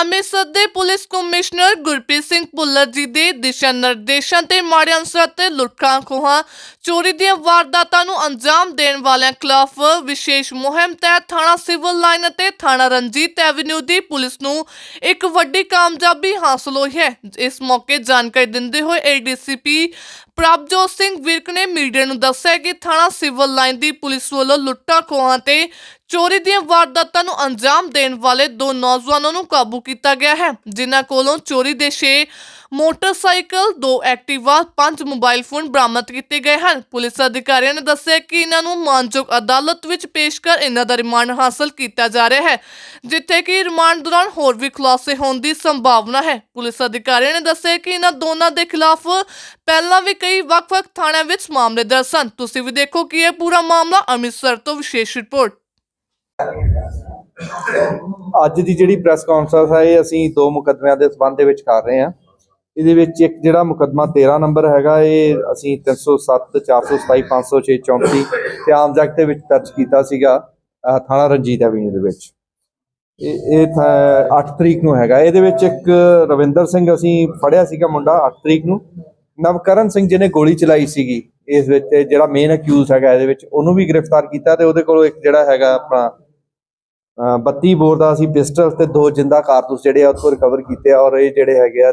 ਅੰਮ੍ਰਿਤਸਰ ਦੇ police commissioner Gurpreet Singh Bhullar ji ਦੇ ਦਿਸ਼ਾ ਨਿਰਦੇਸ਼ਾਂ ਤੇ ਮਾੜੇ ਅਨਸਰਾਂ ਤੇ ਲੁੱਟਾਂ ਖੋਹਾਂ। ਚੋਰੀ ਦੀਆਂ ਵਾਰਦਾਤਾਂ ਨੂੰ ਅੰਜਾਮ ਦੇਣ ਵਾਲਿਆਂ ਖਿਲਾਫ ਵਿਸ਼ੇਸ਼ ਮੁਹਿੰਮ ਤਹਿਤ ਥਾਣਾ ਸਿਵਲ ਲਾਈਨ ਅਤੇ ਥਾਣਾ ਰਣਜੀਤ ਐਵਨਿਊ ਦੀ ਪੁਲਿਸ ਨੂੰ ਇੱਕ ਵੱਡੀ ਕਾਮਯਾਬੀ ਹਾਸਲ ਹੋਈ ਹੈ। ਇਸ ਮੌਕੇ ਜਾਣਕਾਰੀ ਦਿੰਦੇ ਹੋਏ ਏਡੀਸੀਪੀ ਪ੍ਰਭਜੋਤ ਸਿੰਘ ਵਿਰਕ ਨੇ ਮੀਡੀਆ ਨੂੰ ਦੱਸਿਆ ਕਿ ਥਾਣਾ ਸਿਵਲ ਲਾਈਨ ਦੀ ਪੁਲਿਸ ਵੱਲੋਂ ਲੁੱਟਾਂ ਖੋਹਾਂ ਤੇ ਚੋਰੀ ਦੀਆਂ ਵਾਰਦਾਤਾਂ ਨੂੰ ਅੰਜਾਮ ਦੇਣ ਵਾਲੇ ਦੋ ਨੌਜਵਾਨਾਂ ਨੂੰ ਕਾਬੂ ਕੀਤਾ ਗਿਆ ਹੈ, ਜਿਨ੍ਹਾਂ ਕੋਲੋਂ ਚੋਰੀ ਦੇ 6 ਮੋਟਰਸਾਈਕਲ, ਦੋ ਐਕਟਿਵਾ, ਪੰਜ ਮੋਬਾਈਲ ਫੋਨ ਬਰਾਮਦ ਕੀਤੇ ਗਏ ਹਨ। ਪੁਲਿਸ ਅਧਿਕਾਰੀਆਂ ਨੇ ਦੱਸਿਆ ਕਿ ਇਹਨਾਂ ਨੂੰ ਮਾਨਯੋਗ ਅਦਾਲਤ ਵਿੱਚ ਪੇਸ਼ ਕਰ ਇਹਨਾਂ ਦਾ ਰਿਮਾਂਡ ਹਾਸਲ ਕੀਤਾ ਜਾ ਰਿਹਾ ਹੈ, ਜਿੱਥੇ ਕਿ ਰਿਮਾਂਡ ਦੌਰਾਨ ਹੋਰ ਵੀ ਖੁਲਾਸੇ ਹੋਣ ਦੀ ਸੰਭਾਵਨਾ ਹੈ। ਪੁਲਿਸ ਅਧਿਕਾਰੀਆਂ ਨੇ ਦੱਸਿਆ ਕਿ ਇਹਨਾਂ ਦੋਨਾਂ ਦੇ ਖਿਲਾਫ ਪਹਿਲਾਂ ਵੀ ਕਈ ਵੱਖ-ਵੱਖ ਥਾਣਿਆਂ ਵਿੱਚ ਮਾਮਲੇ ਦਰਜ ਸਨ। ਤੁਸੀਂ ਵੀ ਦੇਖੋ ਕਿ ਇਹ ਪੂਰਾ ਮਾਮਲਾ ਅੰਮ੍ਰਿਤਸਰ ਤੋਂ ਵਿਸ਼ੇਸ਼ ਰਿਪੋਰਟ। ਅੱਜ ਦੀ ਜਿਹੜੀ ਪ੍ਰੈਸ ਕਾਨਫਰੰਸ ਹੈ, ਇਹ ਅਸੀਂ ਦੋ ਮੁਕੱਦਮਿਆਂ ਦੇ ਸਬੰਧ ਦੇ ਵਿੱਚ ਕਰ ਰਹੇ ਹਾਂ। ਇਹਦੇ ਵਿੱਚ ਇੱਕ ਜਿਹੜਾ ਮੁਕੱਦਮਾ 13 ਨੰਬਰ ਹੈਗਾ, ਇਹ ਅਸੀਂ 307 427 506 34 ਤੇ ਆਮ ਜਗਤ ਦੇ ਵਿੱਚ ਦਰਜ ਕੀਤਾ ਸੀਗਾ ਥਾਣਾ ਰਣਜੀਤ ਐਵਨਿਊ ਦੇ ਵਿੱਚ। ਇਹ ਇਹ 8 ਤਰੀਕ ਨੂੰ ਹੈਗਾ। ਇਹਦੇ ਵਿੱਚ ਇੱਕ ਰਵਿੰਦਰ ਸਿੰਘ ਅਸੀਂ ਫੜਿਆ ਸੀਗਾ ਮੁੰਡਾ 8 ਤਰੀਕ ਨੂੰ। ਨਵਕਰਨ ਸਿੰਘ ਜਿਹਨੇ ਗੋਲੀ ਚਲਾਈ ਸੀਗੀ ਇਸ ਵਿੱਚ ਤੇ ਜਿਹੜਾ ਮੇਨ ਅਕਿਊਜ਼ ਹੈਗਾ ਇਹਦੇ ਵਿੱਚ ਉਹਨੂੰ ਵੀ ਗ੍ਰਿਫਤਾਰ ਕੀਤਾ ਤੇ ਉਹਦੇ ਕੋਲੋਂ ਇੱਕ ਜਿਹੜਾ ਹੈਗਾ ਆਪਣਾ 32 ਬੋਰ ਦਾ ਅਸੀਂ ਪਿਸਟਲ ਤੇ ਦੋ ਜਿੰਦਾ ਕਾਰਤੂਸ ਜਿਹੜੇ ਆ ਉੱਥੋਂ ਰਿਕਵਰ ਕੀਤੇ ਆ ਔਰ ਇਹ ਜਿਹੜੇ ਹੈਗੇ ਆ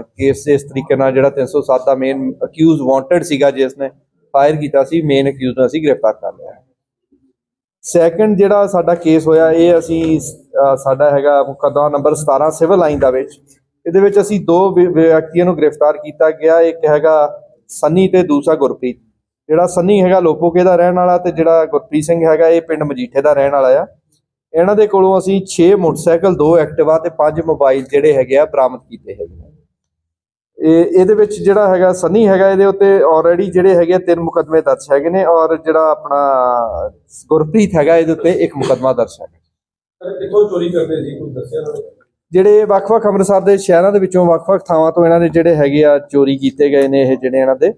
ਕੇਸ ਇਸ ਤਰੀਕੇ ਨਾਲ ਜਿਹੜਾ 307 ਦਾ ਮੇਨ ਅਕਿਊਜ਼ ਵਾਂਟਡ ਸੀਗਾ ਜਿਸ ਨੇ ਫਾਇਰ ਕੀਤਾ ਸੀ ਮੇਨ ਅਕਿਊਜ਼ ਨੂੰ ਅਸੀਂ ਗ੍ਰਿਫਤਾਰ ਕਰ ਲਿਆ। ਸੈਕੰਡ ਜਿਹੜਾ ਸਾਡਾ ਕੇਸ ਹੋਇਆ ਇਹ ਅਸੀਂ ਅ, ਸਾਡਾ ਹੈਗਾ ਮੁਕੱਦਮਾ ਨੰਬਰ 17 ਸਿਵਲ ਲਾਈਨ ਦਾ ਵਿੱਚ ਇਹਦੇ ਵਿੱਚ ਅਸੀਂ ਦੋ ਵਿਅਕਤੀਆਂ ਨੂੰ ਗ੍ਰਿਫਤਾਰ ਕੀਤਾ ਗਿਆ। ਇੱਕ ਹੈਗਾ ਸੰਨੀ ਤੇ ਦੂਸਰਾ ਗੁਰਪ੍ਰੀਤ। ਜਿਹੜਾ ਸੰਨੀ ਹੈਗਾ ਲੋਪੋਕੇ ਦਾ ਰਹਿਣ ਵਾਲਾ ਤੇ ਜਿਹੜਾ ਗੁਰਪ੍ਰੀਤ ਸਿੰਘ ਹੈਗਾ ਇਹ ਪਿੰਡ ਮਜੀਠੇ ਦਾ ਰਹਿਣ ਵਾਲਾ ਆ। ਇਹਨਾਂ ਦੇ ਕੋਲੋਂ ਅਸੀਂ 6 ਮੋਟਰਸਾਈਕਲ 2 ਐਕਟਿਵਾ ਤੇ 5 ਮੋਬਾਈਲ ਜਿਹੜੇ ਹੈਗੇ ਆ ਬਰਾਮਦ ਕੀਤੇ ਹੈਗੇ ਨੇ ਇਹ, ਇਹਦੇ ਵਿੱਚ ਜਿਹੜਾ ਹੈਗਾ ਸੰਨੀ ਹੈਗਾ ਇਹਦੇ ਉੱਤੇ ਆਲਰੇਡੀ ਜਿਹੜੇ ਹੈਗੇ ਆ ਤਿੰਨ ਮੁਕੱਦਮੇ ਦਰਜ ਹੈਗੇ ਨੇ ਔਰ ਜਿਹੜਾ ਆਪਣਾ ਗੁਰਪ੍ਰੀਤ ਹੈਗਾ ਇਹਦੇ ਉੱਤੇ ਇੱਕ ਮੁਕੱਦਮਾ ਦਰਜ ਹੈਗਾ। ਕਿੱਥੋਂ ਚੋਰੀ ਕਰਦੇ ਸੀ? ਕੁਝ ਦੱਸਿਆ ਜਿਹੜੇ ਵੱਖ-ਵੱਖ ਅੰਮ੍ਰਿਤਸਰ ਦੇ ਸ਼ਹਿਰਾਂ ਦੇ ਵਿੱਚੋਂ ਵੱਖ-ਵੱਖ ਥਾਵਾਂ ਤੋਂ ਇਹਨਾਂ ਦੇ ਜਿਹੜੇ ਹੈਗੇ ਆ ਚੋਰੀ ਕੀਤੇ ਗਏ ਨੇ ਇਹ ਜਿਹੜੇ ਇਹਨਾਂ ਦੇ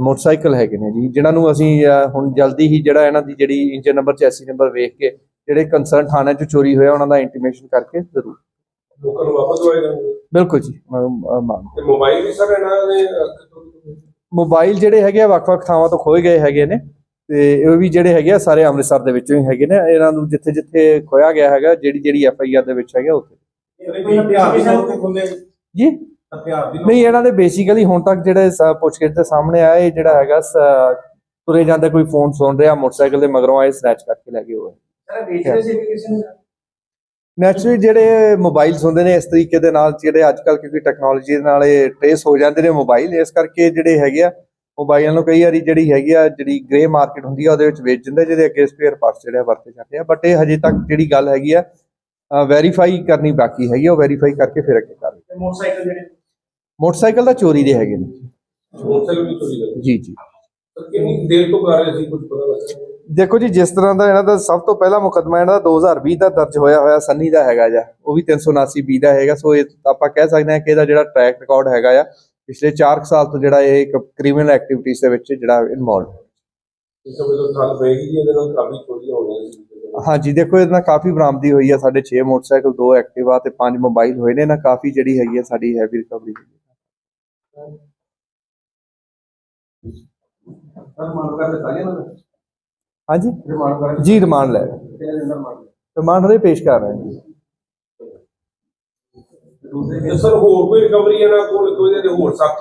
ਮੋਟਰਸਾਈਕਲ ਹੈਗੇ ਨੇ ਜੀ ਜਿਨ੍ਹਾਂ ਨੂੰ ਅਸੀਂ ਹੁਣ ਜਲਦੀ ਹੀ ਜਿਹੜਾ ਇਹਨਾਂ ਦੀ ਜਿਹੜੀ ਇੰਜਨ ਨੰਬਰ ਚੈਸੀ ਨੰਬਰ ਵੇਖ ਕੇ ਜਿਹੜੇ ਕੰਸਰਨ ਥਾਣੇ 'ਚ ਚੋਰੀ ਹੋਇਆ ਉਹਨਾਂ ਦਾ ਇੰਟੀਮੇਸ਼ਨ ਕਰਕੇ ਜ਼ਰੂਰ। ਲੋਕਾਂ ਨੂੰ ਵਾਪਸ ਦਵਾਈ ਦੇਣਗੇ ਬਿਲਕੁਲ ਜੀ ਤੇ ਵੀ ਸਰ ਇਹਨਾਂ ਮੋਬਾਈਲ ਜਿਹੜੇ ਹੈਗੇ ਆ ਵੱਖ-ਵੱਖ ਥਾਵਾਂ ਤੋਂ ਖੋਏ ਗਏ ਹੈਗੇ ਨੇ। ਤੇ ਇਹ ਵੀ ਜਿਹੜੇ ਹੈਗੇ ਆ ਸਾਰੇ ਅੰਮ੍ਰਿਤਸਰ ਦੇ ਵਿੱਚੋਂ ਹੀ ਹੈਗੇ ਨੇ। ਇਹਨਾਂ ਨੂੰ ਜਿੱਥੇ-ਜਿੱਥੇ ਖੋਇਆ ਗਿਆ ਹੈਗਾ ਜਿਹੜੀ ਜਿਹੜੀ ਐਫ ਆਈ ਆਰ ਦੇ ਵਿੱਚ ਹੈਗਾ ਉੱਥੇ। ਜੀ? ਨਹੀਂ ਇਹਨਾਂ ਦੇ ਬੇਸਿਕਲੀ ਹੁਣ ਤੱਕ ਜਿਹੜੇ ਪੁੱਛਗਿੱਛ ਦੇ ਸਾਹਮਣੇ ਆਇਆ ਇਹ ਜਿਹੜਾ ਹੈਗਾ ਤੁਰੇ ਜਾਂਦੇ ਕੋਈ ਫੋਨ ਸੁਣ ਰਿਹਾ ਮੋਟਰਸਾਈਕਲ ਦੇ ਮਗਰੋਂ ਆਏ ਸਨੈਚ ਕਰਕੇ ਲੈ ਗਏ ਹੋਏ ਨੈਚੁਰਲੀ ਜਿਹੜੇ ਮੋਬਾਈਲਸ ਹੁੰਦੇ ਨੇ ਇਸ ਤਰੀਕੇ ਦੇ ਨਾਲ ਜਿਹੜੇ ਅੱਜ ਕੱਲ ਕਿਉਂਕਿ ਟੈਕਨੋਲੋਜੀ ਦੇ ਨਾਲ ਇਹ ਟ੍ਰੇਸ ਹੋ ਜਾਂਦੇ ਨੇ ਮੋਬਾਈਲ ਇਸ ਕਰਕੇ ਜਿਹੜੇ ਹੈਗੇ ਆ ਮੋਬਾਈਲਾਂ ਨੂੰ ਕਈ ਵਾਰੀ ਜਿਹੜੀ ਹੈਗੀ ਆ ਜਿਹੜੀ ਗ੍ਰੇ ਮਾਰਕੀਟ ਹੁੰਦੀ ਆ ਉਹਦੇ ਵਿੱਚ ਵੇਚ ਦਿੰਦੇ ਜਿਹਦੇ ਅੱਗੇ ਸਪੇਅਰ ਪਾਰਟਸ ਜਿਹੜੇ ਵਰਤੇ ਜਾਂਦੇ ਆ। ਬਟ ਇਹ ਹਜੇ ਤੱਕ ਜਿਹੜੀ ਗੱਲ ਹੈਗੀ ਆ ਵੈਰੀਫਾਈ ਕਰਨੀ ਬਾਕੀ ਹੈਗੀ ਉਹ ਵੈਰੀਫਾਈ ਕਰਕੇ ਫਿਰ ਅੱਗੇ ਕਰ ਤੇ ਮੋਟਰਸਾਈਕਲ ਜਿਹੜੇ? ਮੋਟਰਸਾਈਕਲ ਦਾ ਚੋਰੀ ਦੇ ਹੈਗੇ ਨੇ। ਮੋਟਰਸਾਈਕਲ ਵੀ ਚੋਰੀ ਕਰਦੇ ਜੀ ਜੀ। ਸਰ ਕਿੰਨੀ ਦੇਰ ਤੋਂ ਕਰ ਰਹੇ ਸੀ ਕੁਝ ਪਤਾ ਲੱਗਾ? ਦੇਖੋ ਜੀ ਜਿਸ ਤਰ੍ਹਾਂ ਦਾ ਇਹਨਾਂ ਦਾ ਸਭ ਤੋਂ ਪਹਿਲਾ ਮੁਕੱਦਮਾ ਇਹਨਾਂ ਦਾ 2020 ਦਾ ਦਰਜ ਹੋਇਆ ਹੋਇਆ ਸੰਨੀ ਦਾ ਹੈਗਾ ਜਾਂ ਉਹ ਵੀ 379 ਬੀ ਦਾ ਹੈਗਾ ਸੋ ਇਹ ਆਪਾਂ ਕਹਿ ਸਕਦੇ ਹਾਂ ਕਿ ਇਹਦਾ ਜਿਹੜਾ ਟਰੈਕ ਰਿਕਾਰਡ ਹੈਗਾ ਆ ਪਿਛਲੇ 4 ਸਾਲ ਤੋਂ ਜਿਹੜਾ ਇਹ ਇੱਕ ਕ੍ਰਿਮੀਨਲ ਐਕਟੀਵਿਟੀਜ਼ ਦੇ ਵਿੱਚ ਜਿਹੜਾ ਇਨਵੋਲਵ ਇਸ ਤੋਂ ਸਾਲ ਪਏਗੀ ਜੀ ਇਹਦੇ ਨਾਲ ਕਾਫੀ ਚੋਰੀਆਂ ਹੋ ਰਹੀਆਂ ਸੀ ਹਾਂਜੀ ਦੇਖੋ ਇਹਦੇ ਨਾਲ ਕਾਫੀ ਬਰਾਮਦੀ ਹੋਈ ਆ ਸਾਡੇ 6 ਮੋਟਰਸਾਈਕਲ 2 ਐਕਟਿਵਾ ਤੇ 5 ਮੋਬਾਈਲ ਹੋਏ ਨੇ ਨਾ ਕਾਫੀ ਜਿਹੜੀ ਹੈਗੀ ਆ ਸਾਡੀ ਹੈਵੀ ਰਿਕਵਰੀ ਨਾਲ ਹਾਂਜੀ? ਜੀ ਰਿਮਾਂਡ ਲੈ ਰਿਮਾਂਡ ਰੇ ਪੇਸ਼ ਕਰ ਰਹੇ ਹਾਂ ਸਰ ਹੋਰ ਕੋਈ ਰਿਕਵਰੀ ਇਹਨਾਂ ਕੋਲ ਕੋਈ ਇਹਦੇ ਹੋਰ ਸਾਥੀ